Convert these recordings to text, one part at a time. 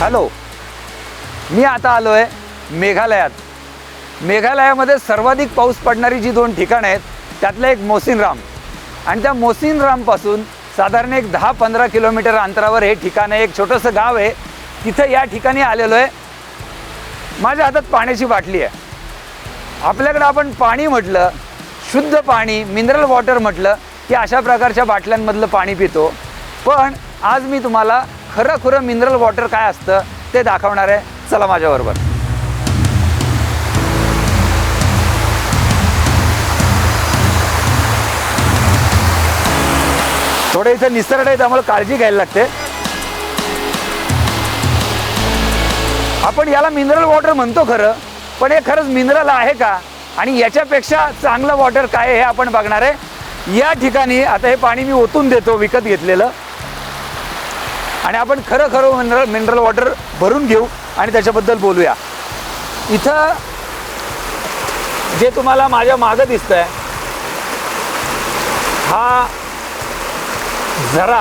Hello. मी आता आलो आहे मेघालयात. मेघालयामध्ये सर्वाधिक पाऊस पडणारी जी दोन ठिकाणं आहेत त्यातलं एक मोसिनराम. आणि त्या मोसिनरामपासून साधारण एक दहा पंधरा किलोमीटर अंतरावर हे ठिकाण आहे एक छोटंसं गाव आहे. तिथं या ठिकाणी आलेलो आहे. माझ्या हातात पाण्याची बाटली आहे. आपल्याकडं आपण पाणी म्हटलं शुद्ध पाणी मिनरल वॉटर म्हटलं की अशा प्रकारच्या बाटल्यांमधलं पाणी पितो. पण आज मी तुम्हाला खरं खरं मिनरल वॉटर काय असतं ते दाखवणार आहे. चला माझ्याबरोबर. थोडं इथं निसर्ग आहे त्यामुळे काळजी घ्यायला लागते. आपण याला मिनरल वॉटर म्हणतो खरं पण हे खरंच मिनरल आहे का? आणि याच्यापेक्षा चांगलं वॉटर काय हे आपण बघणार आहे. या ठिकाणी आता हे पाणी मी ओतून देतो विकत घेतलेलं. आणि आपण खरं खरं मिनरल मिनरल वॉटर भरून घेऊ आणि त्याच्याबद्दल बोलूया. इथं जे तुम्हाला माझ्या मागं दिसतंय हा झरा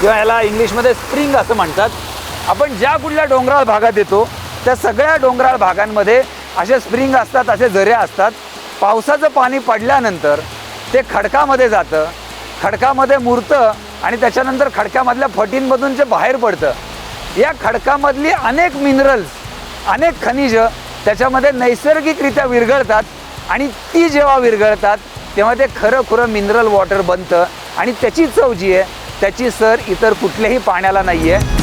किंवा याला इंग्लिशमध्ये स्प्रिंग असं म्हणतात. आपण ज्या कुठल्या डोंगराळ भागात येतो त्या सगळ्या डोंगराळ भागांमध्ये असे स्प्रिंग असतात असे झरे असतात. पावसाचं पाणी पडल्यानंतर ते खडकामध्ये जातं. खडकामध्ये मुरतं आणि त्याच्यानंतर खडकामधल्या फटींमधून जे बाहेर पडतं. या खडकामधली अनेक मिनरल्स अनेक खनिजं त्याच्यामध्ये नैसर्गिकरित्या विरघळतात आणि ती जेव्हा विरघळतात तेव्हा ते खरं खुरं मिनरल वॉटर बनतं आणि त्याची चव जी आहे त्याची सर इतर कुठल्याही पाण्याला नाही आहे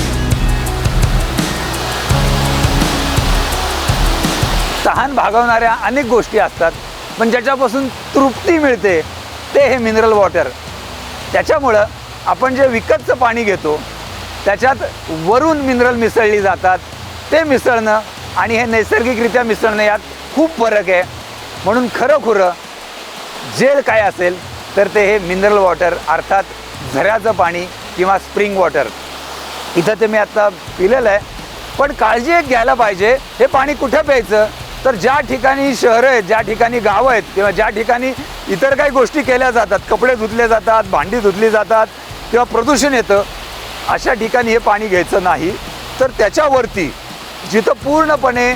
तहान भागवणाऱ्या अनेक गोष्टी असतात पण ज्याच्यापासून तृप्ती मिळते ते हे मिनरल वॉटर त्याच्यामुळं आपण जे विकतचं पाणी घेतो त्याच्यात वरून मिनरल मिसळली जातात. ते मिसळणं आणि हे नैसर्गिकरित्या मिसळणं यात खूप फरक आहे. म्हणून खरं खुरं जेल काय असेल तर ते हे मिनरल वॉटर अर्थात झऱ्याचं पाणी किंवा स्प्रिंग वॉटर इथं ते मी आत्ता पिलेलं आहे. पण काळजी एक घ्यायला पाहिजे हे पाणी कुठं प्यायचं? तर ज्या ठिकाणी शहरं आहेत ज्या ठिकाणी गावं आहेत किंवा ज्या ठिकाणी इतर काही गोष्टी केल्या जातात कपडे धुतले जातात भांडी धुतली जातात किंवा प्रदूषण येतं अशा ठिकाणी हे पाणी घ्यायचं नाही. तर त्याच्यावरती जिथं पूर्णपणे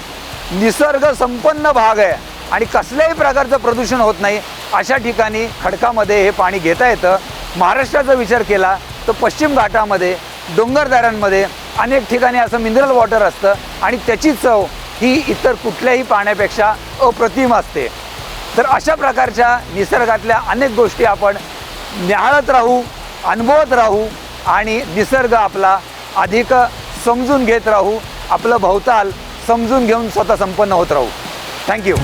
निसर्ग संपन्न भाग आहे आणि कसल्याही प्रकारचं प्रदूषण होत नाही अशा ठिकाणी खडकामध्ये हे पाणी घेता येतं. महाराष्ट्राचा विचार केला तर पश्चिम घाटामध्ये डोंगरदऱ्यांमध्ये अनेक ठिकाणी असं मिनरल वॉटर असतं आणि त्याची चव ही इतर कुठल्याही पाण्यापेक्षा अप्रतिम असते. तर अशा प्रकारच्या निसर्गातल्या अनेक गोष्टी आपण न्याहाळत राहू अनुभवत राहू आणि निसर्ग आपला अधिक समजून घेत राहू आपलं भवताल समजून घेऊन स्वतः संपन्न होत राहू. थँक्यू